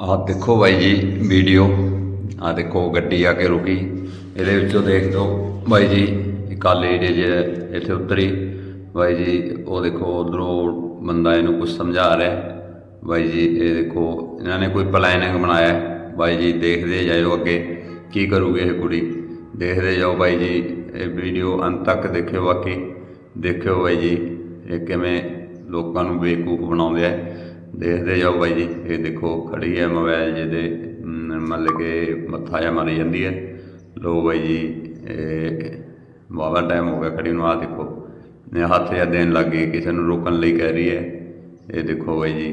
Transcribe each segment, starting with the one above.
ਆਹ ਦੇਖੋ ਬਾਈ ਜੀ ਵੀਡੀਓ ਆਹ ਦੇਖੋ, ਗੱਡੀ ਆ ਕੇ ਰੁਕੀ। ਇਹਦੇ ਵਿੱਚੋਂ ਦੇਖ ਲਓ ਬਾਈ ਜੀ, ਇਹ ਕਾਲੇ ਜੇ ਜੇ ਇੱਥੇ ਉਤਰੀ। ਬਾਈ ਜੀ, ਉਹ ਦੇਖੋ, ਉਧਰੋਂ ਬੰਦਾ ਇਹਨੂੰ ਕੁਝ ਸਮਝਾ ਰਿਹਾ ਬਾਈ ਜੀ, ਇਹ ਦੇਖੋ, ਇਹਨਾਂ ਨੇ ਕੋਈ ਪਲਾਨਿੰਗ ਬਣਾਇਆ ਬਾਈ ਜੀ, ਦੇਖਦੇ ਜਾਇਓ ਅੱਗੇ, ਕੀ ਕਰੂਗੇ ਇਹ ਕੁੜੀ। ਦੇਖਦੇ ਜਾਓ ਬਾਈ ਜੀ, ਇਹ ਵੀਡੀਓ ਅੰਤ ਤੱਕ ਦੇਖਿਓ ਬਾਕੀ। ਦੇਖਿਓ ਬਾਈ ਜੀ, ਇਹ ਕਿਵੇਂ ਲੋਕਾਂ ਨੂੰ ਬੇਵਕੂਫ ਬਣਾਉਂਦੇ ਆ। ਦੇਖਦੇ ਜਾਓ ਬਾਈ ਜੀ, ਇਹ ਦੇਖੋ ਖੜੀ ਹੈ ਮੋਬਾਈਲ ਜਿਹਦੇ ਮਤਲਬ ਕਿ ਮੱਥਾ ਜਿਹਾ ਮਾਰੀ ਜਾਂਦੀ ਹੈ। ਲੋ ਬਾਈ ਜੀ, ਇਹ ਵਾਵਾ ਟਾਈਮ ਹੋ ਗਿਆ ਖੜੀ ਨੂੰ ਆ ਦੇਖੋ ਨੇ ਹੱਥ ਜਾਂ ਦੇਣ ਲੱਗ ਗਈ, ਕਿਸੇ ਨੂੰ ਰੋਕਣ ਲਈ ਕਹਿ ਰਹੀ ਹੈ। ਇਹ ਦੇਖੋ ਬਾਈ ਜੀ,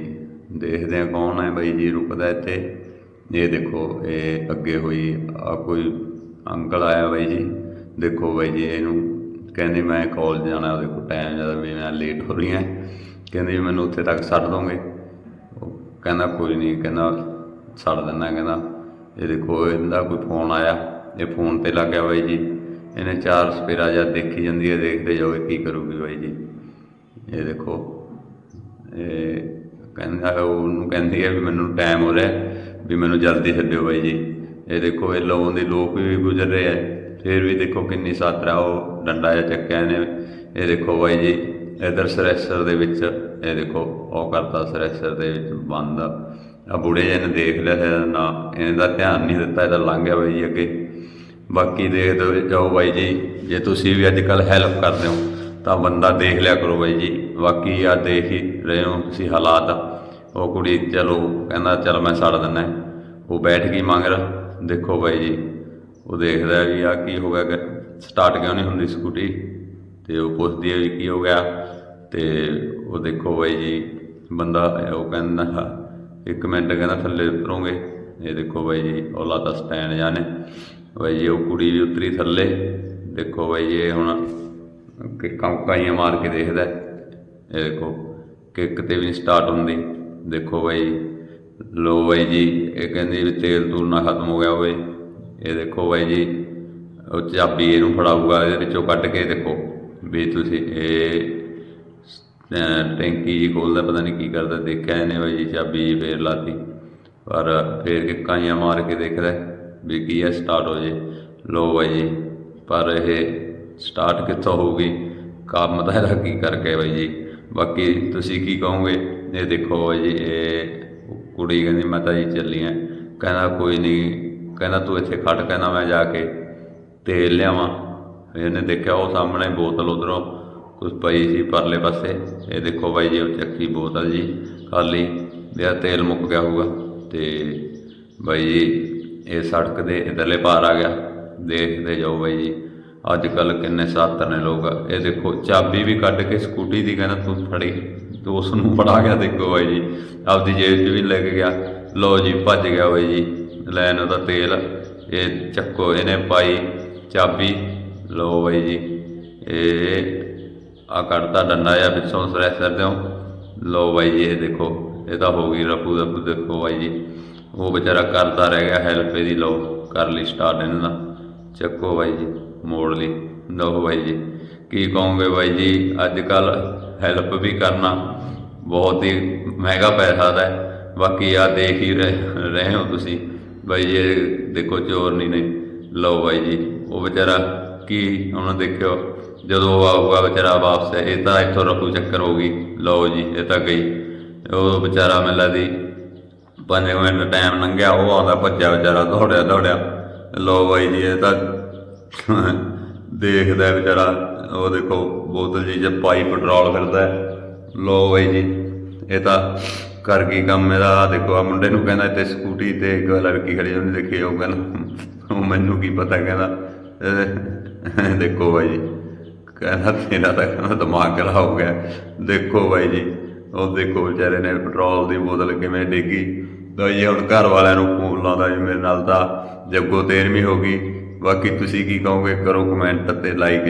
ਦੇਖਦੇ ਆ ਕੌਣ ਹੈ ਬਾਈ ਜੀ ਰੁਕਦਾ ਇੱਥੇ। ਇਹ ਦੇਖੋ, ਇਹ ਅੱਗੇ ਹੋਈ ਆ ਕੋਈ ਅੰਕਲ ਆਇਆ ਬਾਈ ਜੀ। ਦੇਖੋ ਬਾਈ ਜੀ, ਇਹਨੂੰ ਕਹਿੰਦੇ ਮੈਂ ਕਾਲਜ ਜਾਣਾ ਉਹਦੇ ਕੋਲ ਟਾਈਮ ਜ਼ਿਆਦਾ ਵੀ ਮੈਂ ਲੇਟ ਹੋ ਰਹੀ ਹਾਂ ਕਹਿੰਦੇ ਵੀ ਮੈਨੂੰ ਉੱਥੇ ਤੱਕ ਛੱਡ ਦੋਗੇ। ਕਹਿੰਦਾ, ਕੋਈ ਨਹੀਂ ਕਹਿੰਦਾ, ਛੱਡ ਦਿੰਦਾ ਕਹਿੰਦਾ। ਇਹ ਦੇਖੋ ਇਹਦਾ ਕੋਈ ਫੋਨ ਆਇਆ, ਇਹ ਫੋਨ ਤੇ ਲੱਗ ਗਿਆ ਬਾਈ ਜੀ। ਇਹਨੇ ਚਾਰ ਸਪੇਰਾ ਜਾਂ ਦੇਖੀ ਜਾਂਦੀ ਹੈ, ਦੇਖਦੇ ਜਾਓ ਇਹ ਕੀ ਕਰੂਗੀ ਬਾਈ ਜੀ। ਇਹ ਦੇਖੋ, ਇਹ ਕਹਿੰਦਾ, ਉਹਨੂੰ ਕਹਿੰਦੀ ਹੈ ਵੀ ਮੈਨੂੰ ਟਾਈਮ ਹੋ ਰਿਹਾ ਵੀ ਮੈਨੂੰ ਜਲਦੀ ਛੱਡਿਓ ਬਾਈ ਜੀ। ਇਹ ਦੇਖੋ, ਇਹ ਲੋਗੋਂ ਦੇ ਲੋਕ ਵੀ ਗੁਜ਼ਰ ਰਹੇ ਆ ਫਿਰ ਵੀ ਦੇਖੋ ਕਿੰਨੀ ਸਾਤਰਾ ਉਹ ਡੰਡਾ ਜਿਹਾ ਚੱਕਿਆ ਇਹਨੇ। ਇਹ ਦੇਖੋ ਬਾਈ ਜੀ ਇਧਰ ਸਰੈਸਰ ਦੇ ਵਿੱਚ, ਇਹ ਦੇਖੋ, ਉਹ ਕਰਤਾ ਸਰੈਸਰ ਦੇ ਵਿੱਚ ਬੰਦ। ਆ ਬੁੜੇ ਜਿਹੇ ਨੇ ਦੇਖ ਲਿਆ ਨਾ ਇਹਦਾ ਧਿਆਨ ਨਹੀਂ ਦਿੱਤਾ ਇਹਦਾ ਲੰਘ ਗਿਆ ਬਾਈ ਜੀ ਅੱਗੇ। ਬਾਕੀ ਦੇਖਦੇ ਜਾਓ ਬਾਈ ਜੀ, ਜੇ ਤੁਸੀਂ ਵੀ ਅੱਜ ਕੱਲ ਹੈਲਪ ਕਰਦੇ ਹੋ, ਤਾਂ ਬੰਦਾ ਦੇਖ ਲਿਆ ਕਰੋ ਬਾਈ ਜੀ। ਬਾਕੀ ਆ ਦੇਖ ਹੀ ਰਹੇ ਹੋ ਤੁਸੀਂ ਹਾਲਾਤ। ਉਹ ਕੁੜੀ ਚਲੋ, ਕਹਿੰਦਾ, ਚਲ ਮੈਂ ਛੱਡ ਦਿੰਦਾ ਉਹ ਬੈਠ ਗਈ ਮਗਰ। ਦੇਖੋ ਬਾਈ ਜੀ, ਉਹ ਦੇਖਦਾ ਵੀ ਆ ਕੀ ਹੋ ਗਿਆ ਸਟਾਰਟ ਕਿਉਂ ਨਹੀਂ ਹੁੰਦੀ ਸਕੂਟੀ? ਤੇ ਉਹ ਪੁੱਛਦੀ ਹੈ ਵੀ ਕੀ ਹੋ ਗਿਆ ਤੇ ਉਹ ਦੇਖੋ ਬਾਈ ਜੀ, ਬੰਦਾ ਉਹ ਕਹਿੰਦਾ, ਇੱਕ ਮਿੰਟ ਕਹਿੰਦਾ ਥੱਲੇ ਉਤਰੋਗੇ। ਇਹ ਦੇਖੋ ਬਾਈ ਜੀ ਉਹ ਲਾਤਾ ਸਟੈਂਡ ਜਾਣੇ ਬਾਈ ਜੀ, ਉਹ ਕੁੜੀ ਵੀ ਉਤਰੀ ਥੱਲੇ। ਦੇਖੋ ਬਾਈ ਜੀ, ਇਹ ਹੁਣ ਕਿੱਕਾਂ ਕਾਈਆਂ ਮਾਰ ਕੇ ਦੇਖਦਾ ਇਹ ਦੇਖੋ, ਕਿੱਕ ਤੇ ਵੀ ਨਹੀਂ ਸਟਾਰਟ ਹੁੰਦੀ। ਦੇਖੋ ਬਾਈ, ਲੋ ਬਾਈ ਜੀ, ਇਹ ਕਹਿੰਦੀ ਵੀ ਤੇਲ ਤੂਲ ਨਾ ਖਤਮ ਹੋ ਗਿਆ ਹੋਵੇ। ਇਹ ਦੇਖੋ ਬਾਈ ਜੀ, ਉਹ ਚਾਬੀ ਇਹਨੂੰ ਫੜਾਊਗਾ, ਇਹਦੇ ਵਿੱਚੋਂ ਕੱਢ ਕੇ ਦੇਖੋ। ਵੀ ਤੁਸੀਂ ਇਹ ਟੈਂਕੀ ਜੀ ਖੋਲਦਾ ਪਤਾ ਨਹੀਂ ਕੀ ਕਰਦਾ, ਦੇਖਿਆ ਇਹਨੇ ਬਾਈ ਜੀ, ਚਾਬੀ ਜੀ ਫੇਰ ਲਾਤੀ। ਪਰ ਫੇਰ ਕਿੱਕਾਂ ਜਿਹੀਆਂ ਮਾਰ ਕੇ ਦੇਖਦਾ ਵੀ ਕੀ ਹੈ ਸਟਾਰਟ ਹੋ ਜੇ। ਲੋ ਬਾਈ ਜੀ, ਪਰ ਇਹ ਸਟਾਰਟ ਕਿੱਥੋਂ ਹੋਊਗੀ? ਕੰਮ ਤਾਂ ਇਹਦਾ ਕੀ ਕਰਕੇ ਬਾਈ ਜੀ? ਬਾਕੀ ਤੁਸੀਂ ਕੀ ਕਹੋਗੇ? ਇਹ ਦੇਖੋ ਬਾਈ ਜੀ, ਇਹ ਕੁੜੀ ਕਹਿੰਦੀ, ਮੈਂ ਤਾਂ ਜੀ ਚੱਲੀ ਆਂ। ਕਹਿੰਦਾ ਕੋਈ ਨਹੀਂ, ਕਹਿੰਦਾ ਤੂੰ ਇੱਥੇ ਖੜ, ਕਹਿੰਦਾ ਮੈਂ ਜਾ ਕੇ ਤੇਲ ਲਿਆਵਾਂ। ਇਹਨੇ ਦੇਖਿਆ ਉਹ ਸਾਹਮਣੇ ਬੋਤਲ ਉਧਰੋਂ ਕੁਝ ਪਈ ਸੀ ਪਰਲੇ ਪਾਸੇ। ਇਹ ਦੇਖੋ ਬਾਈ ਜੀ, ਉਹ ਚੱਕੀ ਬੋਤਲ ਜੀ, ਖਾਲੀ ਮੇਰਾ ਤੇਲ ਮੁੱਕ ਗਿਆ ਹੋਊਗਾ। ਤੇ ਬਾਈ ਜੀ, ਇਹ ਸੜਕ ਦੇ ਇਧਰਲੇ ਪਾਰ ਆ ਗਿਆ। ਦੇਖਦੇ ਜਾਓ ਬਾਈ ਜੀ ਅੱਜ ਕੱਲ ਕਿੰਨੇ ਸਾਤਰ ਨੇ ਲੋਕ। ਇਹ ਦੇਖੋ, ਚਾਬੀ ਵੀ ਕੱਢ ਕੇ ਸਕੂਟੀ ਦੀ ਕਹਿੰਦਾ ਤੂੰ ਫੜੀ, ਤੂੰ ਉਸ ਨੂੰ ਫੜਾ ਗਿਆ ਦੇਖੋ ਬਾਈ ਜੀ। ਆਪਦੀ ਜੇਬ 'ਚ ਵੀ ਲੈ ਕੇ ਗਿਆ। ਲੋ ਜੀ, ਭੱਜ ਗਿਆ ਬਾਈ ਜੀ। ਲੈਣ ਉਹਦਾ ਤੇਲ। ਇਹ ਚੱਕੋ, ਇਹਨੇ ਪਾਈ ਚਾਬੀ। ਲੋ ਬਾਈ ਜੀ, ਇਹ ਆ ਕੱਢਦਾ ਡੰਡਾ ਜਾਂ ਪਿੱਛੋਂ ਸਰੈਸਰ ਦਿਓ। ਲੋ ਬਾਈ ਜੀ, ਇਹ ਦੇਖੋ, ਇਹ ਤਾਂ ਹੋ ਗਈ ਰਫੂ ਦਾ ਦੇਖੋ ਬਾਈ ਜੀ। ਉਹ ਵਿਚਾਰਾ ਕਰਦਾ ਰਹਿ ਗਿਆ ਹੈਲਪ ਇਹਦੀ ਲੋ ਕਰ ਲਈ ਸਟਾਰਟ ਇਹਨਾਂ ਦਾ। ਚੱਕੋ ਬਾਈ ਜੀ, ਮੋੜ ਲਈ। ਲਓ ਬਾਈ ਜੀ, ਕੀ ਕਹੋਗੇ ਬਾਈ ਜੀ ਅੱਜ ਕੱਲ ਹੈਲਪ ਵੀ ਕਰਨਾ ਬਹੁਤ ਹੀ ਮਹਿੰਗਾ ਪੈ ਸਕਦਾ ਬਾਕੀ ਆ ਦੇਖ ਹੀ ਰਹੇ ਰਹੇ ਹੋ ਤੁਸੀਂ। ਬਾਈ ਜੀ, ਇਹ ਦੇਖੋ ਚੋਰ ਨਹੀਂ ਨੇ। ਲਓ ਬਾਈ ਜੀ, ਉਹ ਵਿਚਾਰਾ ਕੀ ਉਹਨੇ ਦੇਖਿਓ, ਜਦੋਂ ਉਹ ਆਊਗਾ, ਵਿਚਾਰਾ ਵਾਪਸ ਇਹ ਤਾਂ ਇੱਥੋਂ ਰਫੂ ਚੱਕਰ ਹੋ ਗਈ। ਲਓ ਜੀ, ਇਹ ਤਾਂ ਗਈ। ਉਹ ਵਿਚਾਰਾ ਮੈਨੂੰ ਲੱਗਦੀ ਪੰਜ ਕੁ ਮਿੰਟ ਟਾਈਮ ਲੰਘਿਆ, ਉਹ ਆਉਂਦਾ ਭੱਜਿਆ ਵਿਚਾਰਾ, ਦੌੜਿਆ ਦੌੜਿਆ। ਲੋ ਬਾਈ ਜੀ, ਇਹ ਤਾਂ ਦੇਖਦਾ ਵਿਚਾਰਾ, ਉਹ ਦੇਖੋ, ਬੋਤਲ ਜੀ ਚ ਪਾਈ ਪੈਟਰੋਲ ਫਿਰਦਾ ਲੋ ਬਾਈ ਜੀ, ਇਹ ਤਾਂ ਕਰ ਗਈ ਕੰਮ ਇਹਦਾ। ਆਹ ਦੇਖੋ ਆ ਮੁੰਡੇ ਨੂੰ ਕਹਿੰਦਾ ਤੇ ਸਕੂਟੀ ਤੇ ਇੱਕ ਲੜਕੀ ਖੜੀ ਉਹਨੇ ਦੇਖੀ ਉਹ ਕਹਿੰਦਾ, ਉਹ ਮੈਨੂੰ ਕੀ ਪਤਾ, ਕਹਿੰਦਾ ਦੇਖੋ ਬਾਈ ਜੀ, ਕਹਿੰਦਾ ਤੇਰਾ ਤਾਂ ਕਹਿੰਦਾ ਦਿਮਾਗ ਖਰਾਬ ਹੋ ਗਿਆ। ਦੇਖੋ ਬਾਈ ਜੀ, ਉਹ ਦੇਖੋ ਵਿਚਾਰੇ ਨੇ ਪੈਟਰੋਲ ਦੀ ਬੋਤਲ ਕਿਵੇਂ ਡੇਗੀ। ਤਾਂ ਜੀ ਹੁਣ ਘਰ ਵਾਲਿਆਂ ਨੂੰ ਫੋਨ ਲਾਉਂਦਾ ਜੀ ਮੇਰੇ ਨਾਲ ਤਾਂ ਜੱਗੋ 13ਵੀਂ ਹੋ ਗਈ, ਬਾਕੀ ਤੁਸੀਂ ਕੀ ਕਹੋਗੇ, ਕਰੋ ਕਮੈਂਟ ਤੇ ਲਾਈਕ